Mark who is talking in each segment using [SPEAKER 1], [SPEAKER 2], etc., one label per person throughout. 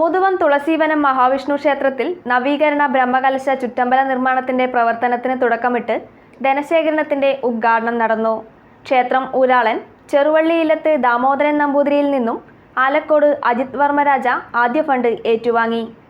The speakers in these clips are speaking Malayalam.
[SPEAKER 1] മുതുവം തുളസീവനം മഹാവിഷ്ണു ക്ഷേത്രത്തിൽ നവീകരണ ബ്രഹ്മകലശ ചുറ്റമ്പല നിർമ്മാണത്തിന്റെ പ്രവർത്തനത്തിന് തുടക്കമിട്ട് ധനശേഖരണത്തിന്റെ ഉദ്ഘാടനം നടന്നു. ക്ഷേത്രം ഊരാളൻ ചെറുവള്ളിയിലത്ത് ദാമോദരൻ നമ്പൂതിരിയിൽ നിന്നും ആലക്കോട് അജിത് വർമ്മരാജ ആദ്യ ഫണ്ട് ഏറ്റുവാങ്ങി.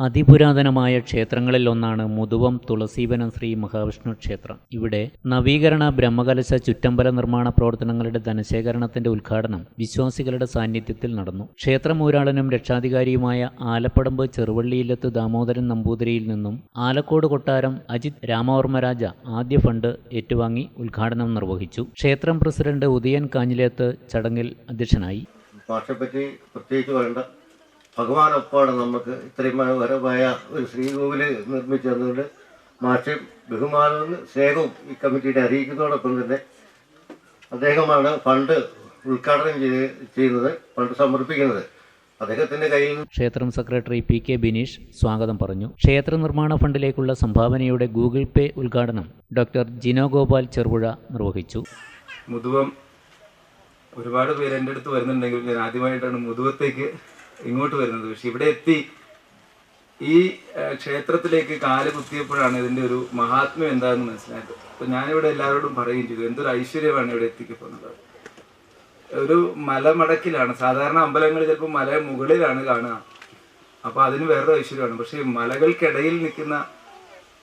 [SPEAKER 2] അതിപുരാതനമായ ക്ഷേത്രങ്ങളിൽ ഒന്നാണ് മുതുവം തുളസീവനം ശ്രീ മഹാവിഷ്ണു ക്ഷേത്രം. ഇവിടെ നവീകരണ ബ്രഹ്മകലശ ചുറ്റമ്പല നിർമ്മാണ പ്രവർത്തനങ്ങളുടെ ധനശേഖരണത്തിന്റെ ഉദ്ഘാടനം വിശ്വാസികളുടെ സാന്നിധ്യത്തിൽ നടന്നു. ക്ഷേത്രമൂരാളനും രക്ഷാധികാരിയുമായ ആലപ്പടമ്പ് ചെറുവള്ളിയില്ലത്ത് ദാമോദരൻ നമ്പൂതിരിയിൽ നിന്നും ആലക്കോട് കൊട്ടാരം അജിത് രാമവർമ്മരാജ ആദ്യ ഫണ്ട് ഏറ്റുവാങ്ങി ഉദ്ഘാടനം നിർവഹിച്ചു. ക്ഷേത്രം പ്രസിഡന്റ് ഉദയൻ കാഞ്ഞിലേത്ത് ചടങ്ങിൽ അധ്യക്ഷനായി.
[SPEAKER 3] ഭാഷയെപ്പറ്റി പ്രത്യേകിച്ച് പറയേണ്ട ഭഗവാനൊപ്പാണ് നമുക്ക് ഇത്രയും മനോഹരമായ ഒരു ശ്രീകോവിൽ നിർമ്മിച്ചു തന്നുകൊണ്ട് മാഷയും ബഹുമാനവും സ്നേഹവും ഈ കമ്മിറ്റിയുടെ അറിയിക്കുന്നതോടൊപ്പം തന്നെ അദ്ദേഹമാണ് ഫണ്ട് ഉദ്ഘാടനം ചെയ്ത് ചെയ്യുന്നത് ഫണ്ട് സമർപ്പിക്കുന്നത്. അദ്ദേഹത്തിന്റെ കയ്യിൽ
[SPEAKER 2] ക്ഷേത്രം സെക്രട്ടറി പി കെ ബിനീഷ് സ്വാഗതം പറഞ്ഞു. ക്ഷേത്ര നിർമ്മാണ ഫണ്ടിലേക്കുള്ള സംഭാവനയുടെ ഗൂഗിൾ പേ ഉദ്ഘാടനം ഡോക്ടർ ജിനോ ഗോപാൽ ചെറുപുഴ നിർവഹിച്ചു.
[SPEAKER 4] മുതുവം ഒരുപാട് പേര് എന്റെ അടുത്ത് വരുന്നുണ്ടെങ്കിൽ ഞാൻ ആദ്യമായിട്ടാണ് മുതുവത്തേക്ക് ഇങ്ങോട്ട് വരുന്നത്. പക്ഷെ ഇവിടെ എത്തി. ഈ ക്ഷേത്രത്തിലേക്ക് കാൽ കുത്തിയപ്പോഴാണ് ഇതിന്റെ ഒരു മഹാത്മ്യം എന്താണെന്ന് മനസ്സിലായത്. അപ്പോൾ ഞാനിവിടെ എല്ലാവരോടും പറയുകയും ചെയ്തു. എന്തൊരു ഐശ്വര്യമാണ് ഇവിടെ എത്തിക്കപ്പെടുന്നത് ഒരു മലമടക്കിലാണ്. സാധാരണ അമ്പലങ്ങൾ ചിലപ്പോൾ മല മുകളിലാണ് കാണുക. അപ്പോൾ അതിന് വേറൊരു ഐശ്വര്യമാണ്. പക്ഷേ മലകൾക്കിടയിൽ നിൽക്കുന്ന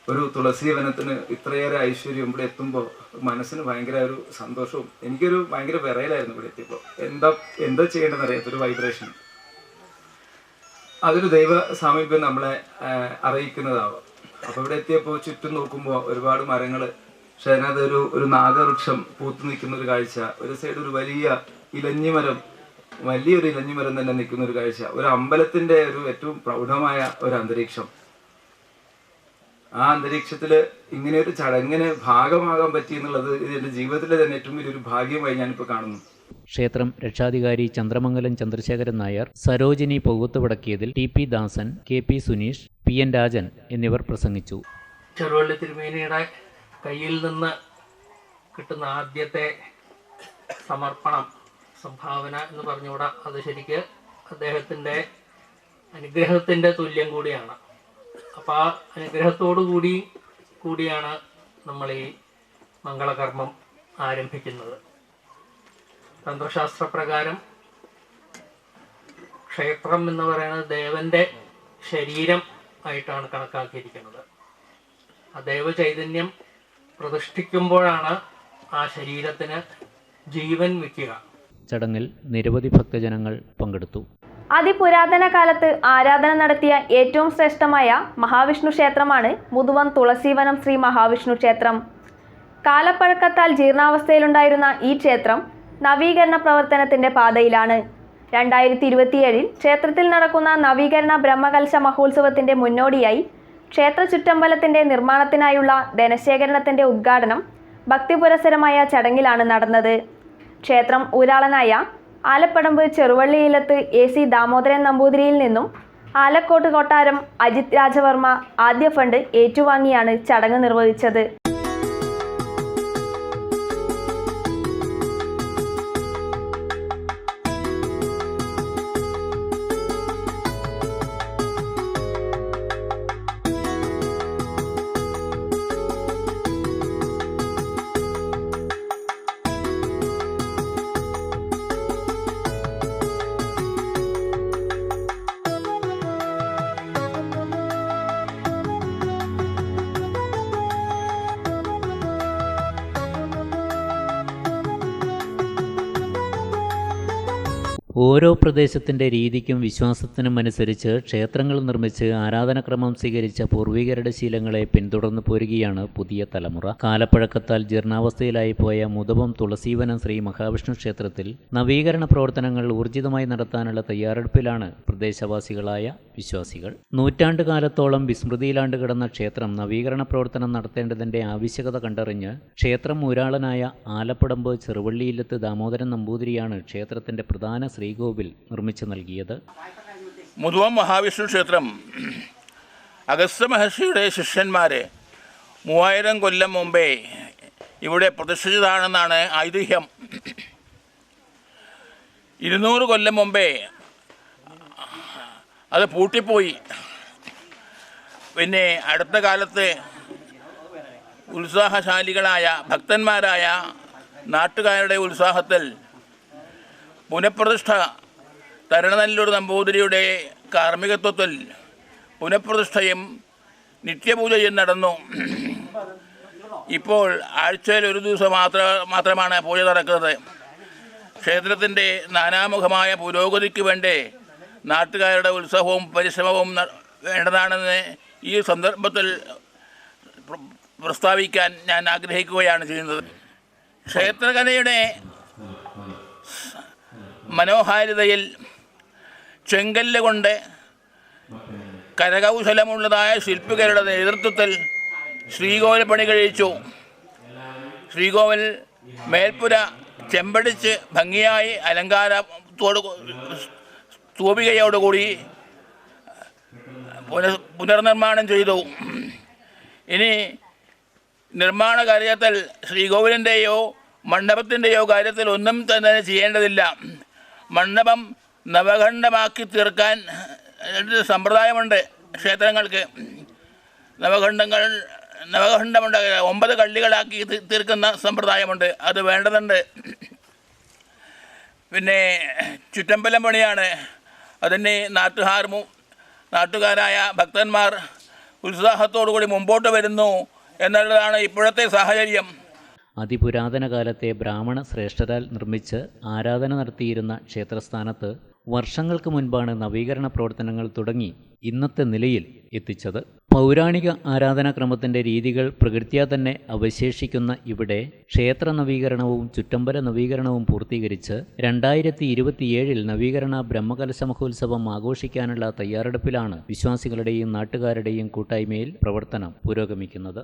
[SPEAKER 4] ഒരു തുളസി വനത്തിന് ഇത്രയേറെ ഐശ്വര്യം ഇവിടെ എത്തുമ്പോൾ മനസ്സിന് ഭയങ്കര ഒരു സന്തോഷവും എനിക്കൊരു ഭയങ്കര വിറയലായിരുന്നു ഇവിടെ എത്തിയപ്പോൾ എന്താ എന്താ ചെയ്യേണ്ടതെന്ന് അറിയാത്തൊരു വൈബ്രേഷൻ അതൊരു ദൈവ സാമീപ്യം നമ്മളെ അറിയിക്കുന്നതാവാം. അപ്പോൾ ഇവിടെ എത്തിയപ്പോൾ ചുറ്റും നോക്കുമ്പോൾ ഒരുപാട് മരങ്ങൾ പക്ഷെ അതിനകത്ത് ഒരു ഒരു നാഗവൃക്ഷം പൂത്തു നിൽക്കുന്ന ഒരു കാഴ്ച. ഒരു സൈഡ് ഒരു വലിയ ഇലഞ്ഞിമരം വലിയൊരു ഇലഞ്ഞിമരം തന്നെ നിൽക്കുന്ന ഒരു കാഴ്ച. ഒരു അമ്പലത്തിന്റെ ഒരു ഏറ്റവും പ്രൗഢമായ ഒരു അന്തരീക്ഷം. ആ അന്തരീക്ഷത്തിൽ ഇങ്ങനെ ഒരു ചടങ്ങിന് ഭാഗമാകാൻ പറ്റി എന്നുള്ളത് ഇത് എന്റെ ജീവിതത്തിലെ തന്നെ ഏറ്റവും വലിയൊരു ഭാഗ്യമായി ഞാനിപ്പോൾ കാണുന്നു.
[SPEAKER 2] ക്ഷേത്രം രക്ഷാധികാരി Chandramangalam Chandrasekharan Nair Sarojini പൊകുത്തുപടക്കിയതിൽ T P Dasan K P Suneesh P N Rajan എന്നിവർ പ്രസംഗിച്ചു.
[SPEAKER 5] ചെറുവള്ളി തിരുമേനിയുടെ കയ്യിൽ നിന്ന് കിട്ടുന്ന ആദ്യത്തെ സമർപ്പണം സംഭാവന എന്ന് പറഞ്ഞുകൂടാ? അത് ശരിക്ക് അദ്ദേഹത്തിന്റെ അനുഗ്രഹത്തിന്റെ തുല്യം കൂടിയാണ്. അപ്പോൾ ആ അനുഗ്രഹത്തോടു കൂടി കൂടിയാണ് നമ്മൾ ഈ മംഗളകർമ്മം ആരംഭിക്കുന്നത്. തന്ത്രശാസ്ത്രപ്രകാരം ക്ഷേത്രം എന്ന് പറയുന്നത് ദേവന്റെ ശരീരം ആയിട്ടാണ് കണക്കാക്കിയിരിക്കുന്നത്. ആ ദൈവചൈതന്യം പ്രതിഷ്ഠിക്കുമ്പോഴാണ് ആ ശരീരത്തിന് ജീവൻ വയ്ക്കുക
[SPEAKER 2] ചടങ്ങിൽ നിരവധി ഭക്തജനങ്ങൾ പങ്കെടുത്തു.
[SPEAKER 1] അതിപുരാതന കാലത്ത് ആരാധന നടത്തിയ ഏറ്റവും ശ്രേഷ്ഠമായ മഹാവിഷ്ണു ക്ഷേത്രമാണ് മുതുവം തുളസീവനം ശ്രീ മഹാവിഷ്ണു ക്ഷേത്രം. കാലപ്പഴക്കത്താൽ ജീർണാവസ്ഥയിലുണ്ടായിരുന്ന ഈ ക്ഷേത്രം നവീകരണ പ്രവർത്തനത്തിന്റെ പാതയിലാണ്. രണ്ടായിരത്തി ഇരുപത്തിയേഴിൽ ക്ഷേത്രത്തിൽ നടക്കുന്ന നവീകരണ ബ്രഹ്മകലശ മഹോത്സവത്തിന്റെ മുന്നോടിയായി ക്ഷേത്ര ചുറ്റമ്പലത്തിന്റെ നിർമ്മാണത്തിനായുള്ള ധനശേഖരണത്തിന്റെ ഉദ്ഘാടനം ഭക്തിപുരസരമായ ചടങ്ങിലാണ് നടന്നത്. ക്ഷേത്രം ഊരാളനായ ആലപ്പടമ്പ് ചെറുവള്ളിയിലത്ത് എ സി ദാമോദരൻ നമ്പൂതിരിയിൽ നിന്നും ആലക്കോട്ട് കൊട്ടാരം അജിത് രാജവർമ്മ ആദ്യ ഫണ്ട് ഏറ്റുവാങ്ങിയാണ് ചടങ്ങ് നിർവഹിച്ചത്.
[SPEAKER 2] ഓരോ പ്രദേശത്തിന്റെ രീതിക്കും വിശ്വാസത്തിനും അനുസരിച്ച് ക്ഷേത്രങ്ങൾ നിർമ്മിച്ച് ആരാധനക്രമം സ്വീകരിച്ച പൂർവികരുടെ ശീലങ്ങളെ പിന്തുടർന്നു പോരുകയാണ് പുതിയ തലമുറ. കാലപ്പഴക്കത്താൽ ജീർണാവസ്ഥയിലായി പോയ മുതവം തുളസീവനം ശ്രീ മഹാവിഷ്ണു ക്ഷേത്രത്തിൽ നവീകരണ പ്രവർത്തനങ്ങൾ ഊർജിതമായി നടത്താനുള്ള തയ്യാറെടുപ്പിലാണ് പ്രദേശവാസികളായ വിശ്വാസികൾ. നൂറ്റാണ്ട് കാലത്തോളം വിസ്മൃതിയിലാണ്ട് കിടന്ന ക്ഷേത്രം നവീകരണ പ്രവർത്തനം നടത്തേണ്ടതിന്റെ ആവശ്യകത കണ്ടറിഞ്ഞ് ക്ഷേത്രം ഊരാളനായ ആലപ്പടമ്പ് ചെറുവള്ളിയില്ലത്ത് ദാമോദരൻ നമ്പൂതിരിയാണ് ക്ഷേത്രത്തിന്റെ പ്രധാന ശ്രീകോവിൽ നിർമ്മിച്ചു നൽകിയത്.
[SPEAKER 6] മുതുവം മഹാവിഷ്ണു ക്ഷേത്രം. അഗസ്ത്യ മഹർഷിയുടെ ശിഷ്യന്മാരെ മൂവായിരം കൊല്ലം മുമ്പേ ഇവിടെ പ്രതിഷ്ഠിച്ചതാണെന്നാണ് ഐതിഹ്യം. ഇരുന്നൂറ് കൊല്ലം മുമ്പേ അത് പൂട്ടിപ്പോയി. പിന്നെ അടുത്ത കാലത്ത് ഉത്സാഹശാലികളായ ഭക്തന്മാരായ നാട്ടുകാരുടെ ഉത്സാഹത്തിൽ പുനഃപ്രതിഷ്ഠ തരണനല്ലൂർ നമ്പൂതിരിയുടെ കാർമ്മികത്വത്തിൽ പുനഃപ്രതിഷ്ഠയും നിത്യപൂജയും നടന്നു. ഇപ്പോൾ ആഴ്ചയിൽ ഒരു ദിവസം മാത്ര മാത്രമാണ് പൂജ നടക്കുന്നത്. ക്ഷേത്രത്തിന്റെ നാനാമുഖമായ പുരോഗതിക്ക് വേണ്ടി നാട്ടുകാരുടെ ഉത്സവവും പരിശ്രമവും വേണ്ടതാണെന്ന് ഈ സന്ദർഭത്തിൽ പ്ര- പ്രസ്താവിക്കാൻ ഞാൻ ആഗ്രഹിക്കുകയാണ് ചെയ്യുന്നത്. ക്ഷേത്രകലയുടെ മനോഹാരിതയിൽ ചെങ്കല്ല് കൊണ്ട് കരകൗശലമുള്ളതായ ശില്പികളുടെ നേതൃത്വത്തിൽ ശ്രീകോവിൽ പണി കഴിച്ചു. ശ്രീകോവിൽ മേൽപ്പുര ചെമ്പടിച്ച് ഭംഗിയായി അലങ്കാരത്തോട് സ്തൂപികയോടുകൂടി പുനർ പുനർനിർമ്മാണം ചെയ്തു. ഇനി നിർമ്മാണ കാര്യത്തിൽ ശ്രീകോവിലിന്റെയോ മണ്ഡപത്തിന്റെയോ കാര്യത്തിൽ ഒന്നും തന്നെ ചെയ്യേണ്ടതില്ല. മണ്ഡപം നവഖണ്ഡമാക്കി തീർക്കാൻ സമ്പ്രദായമുണ്ട് ക്ഷേത്രങ്ങൾക്ക്. നവഖണ്ഡങ്ങൾ നവഖണ്ഡമുണ്ട് ഒമ്പത് കള്ളികളാക്കി തീർക്കുന്ന സമ്പ്രദായമുണ്ട്. അത് വേണ്ടതുണ്ട്. പിന്നെ ചുറ്റമ്പലം പണിയാണ്. അതിന് നാട്ടുകാർ നാട്ടുകാരായ ഭക്തന്മാർ ഉത്സാഹത്തോടു കൂടി മുമ്പോട്ട് വരുന്നു എന്നുള്ളതാണ് ഇപ്പോഴത്തെ സാഹചര്യം.
[SPEAKER 2] അതിപുരാതന കാലത്തെ ബ്രാഹ്മണ ശ്രേഷ്ഠരാൽ നിർമ്മിച്ച് ആരാധന നടത്തിയിരുന്ന ക്ഷേത്രസ്ഥാനത്ത് വർഷങ്ങൾക്ക് മുൻപാണ് നവീകരണ പ്രവർത്തനങ്ങൾ തുടങ്ങി ഇന്നത്തെ നിലയിൽ എത്തിച്ചത്. പൗരാണിക ആരാധനാക്രമത്തിന്റെ രീതികൾ പ്രകൃത്യാ തന്നെ അവശേഷിക്കുന്ന ഇവിടെ ക്ഷേത്ര നവീകരണവും ചുറ്റമ്പല നവീകരണവും പൂർത്തീകരിച്ച് രണ്ടായിരത്തി ഇരുപത്തിയേഴിൽ നവീകരണ ബ്രഹ്മകലശ മഹോത്സവം ആഘോഷിക്കാനുള്ള തയ്യാറെടുപ്പിലാണ് വിശ്വാസികളുടെയും നാട്ടുകാരുടെയും കൂട്ടായ്മയിൽ പ്രവർത്തനം പുരോഗമിക്കുന്നത്.